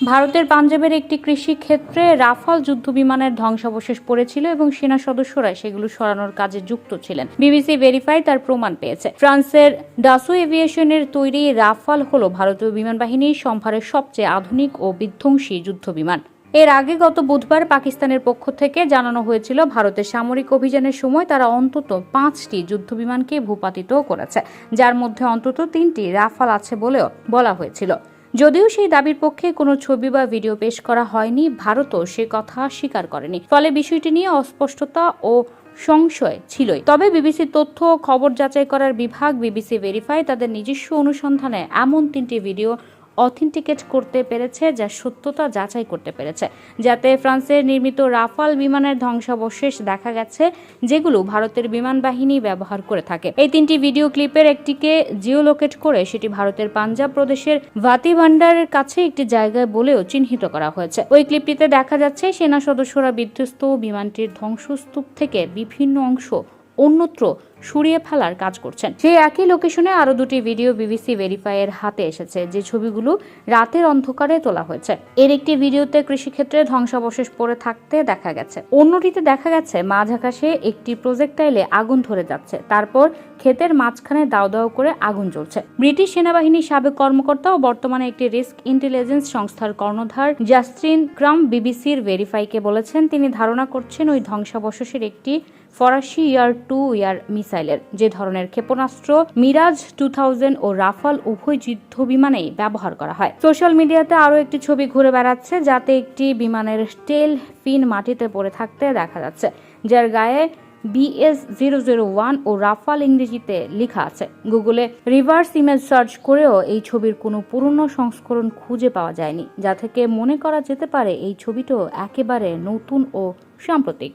ভারতের পাঞ্জাবের একটি কৃষি ক্ষেত্রে রাফাল যুদ্ধ বিমানের ধ্বংসাবশেষ পড়েছিল এবং সেনা সদস্যরা সেগুলো সরানোর কাজে যুক্ত ছিলেন। বিবিসি ভেরিফাই তার প্রমাণ পেয়েছে। ফ্রান্সের ডাসু এভিয়েশনের তৈরি রাফাল হল ভারতীয় বিমান বাহিনীর সম্ভারের সবচেয়ে আধুনিক ও বিধ্বংসী যুদ্ধ বিমান এর আগে গত বুধবার পাকিস্তানের পক্ষ থেকে জানানো হয়েছিল, ভারতের সামরিক অভিযানের সময় তারা অন্তত পাঁচটি যুদ্ধবিমানকে ভূপাতিত করেছে, যার মধ্যে অন্তত তিনটি রাফাল আছে বলেও বলা হয়েছিল। যদিও সেই দাবির পক্ষে কোনো ছবি বা ভিডিও পেশ করা হয়নি, ভারতও সে কথা স্বীকার করেনি। ফলে বিষয়টি নিয়ে অস্পষ্টতা ও সংশয় ছিলই। তবে বিবিসির তথ্য খবর যাচাই করার বিভাগ বিবিসি ভেরিফাই তাদের নিজস্ব অনুসন্ধানে এমন তিনটি ভিডিও অথেন্টিকেট করতে পেরেছে, যা সত্যতা যাচাই করতে পেরেছে। যাতে ফ্রান্সের নির্মিত রাফাল বিমানের ধ্বংসাবশেষ দেখা গেছে, যেগুলো ভারতের বিমান বাহিনী ব্যবহার করে থাকে। এই তিনটি ভিডিও ক্লিপের একটিকে জিওলোকেট করে, সেটি ভারতের পাঞ্জাব প্রদেশের ভাতি ভান্ডারের কাছে একটি জায়গায় বলেও চিহ্নিত করা হয়েছে। ওই ক্লিপটিতে দেখা যাচ্ছে, সেনা সদস্যরা বিধ্বস্ত বিমানটির ধ্বংসস্তূপ থেকে বিভিন্ন অংশ অন্যত্র সরিয়ে ফেলার কাজ করছেন। সেই একই লোকেশনে আরও দুটি ভিডিও বিবিসি ভেরিফাইয়ের হাতে এসেছে, যে ছবিগুলো রাতের অন্ধকারে তোলা হয়েছে। এর একটি ভিডিওতে কৃষিক্ষেত্রে ধ্বংসাবশেষ পড়ে থাকতে দেখা গেছে। অন্যটিতে দেখা গেছে, মাঝ আকাশে একটি প্রজেক্টাইলে আগুন ধরে যাচ্ছে। তারপর ক্ষেতের মাঝখানে দাও দাও করে আগুন জ্বলছে। ব্রিটিশ সেনাবাহিনীর সাবেক কর্মকর্তা ও বর্তমানে একটি রিস্ক ইন্টেলিজেন্স সংস্থার কর্ণধার জাস্টিন ক্রাম বিবিসির ভেরিফাইকে বলেছেন, তিনি ধারণা করছেন, ওই ধ্বংসাবশেষের একটি ফরাসি ইয়ার টু ইয়ার মিসাইলের। যে ধরনের ক্ষেপণাস্ত্র মিরাজ টু থাউজেন্ড ও রাফাল উভয় যুদ্ধ বিমানেই ব্যবহার করা হয়। সোশ্যাল মিডিয়াতে আরও একটি ছবি ঘুরে বেড়াচ্ছে, যাতে একটি বিমানের টেল ফিন মাটিতে পড়ে থাকতে দেখা যাচ্ছে, যার গায়ে বিএস জিরো জিরো ওয়ান ও রাফাল ইংরেজিতে লেখা আছে। গুগলে রিভার্স ইমেজ সার্চ করেও এই ছবির কোনো পুরনো সংস্করণ খুঁজে পাওয়া যায়নি, যা থেকে মনে করা যেতে পারে এই ছবিটাও একেবারে নতুন ও সাম্প্রতিক।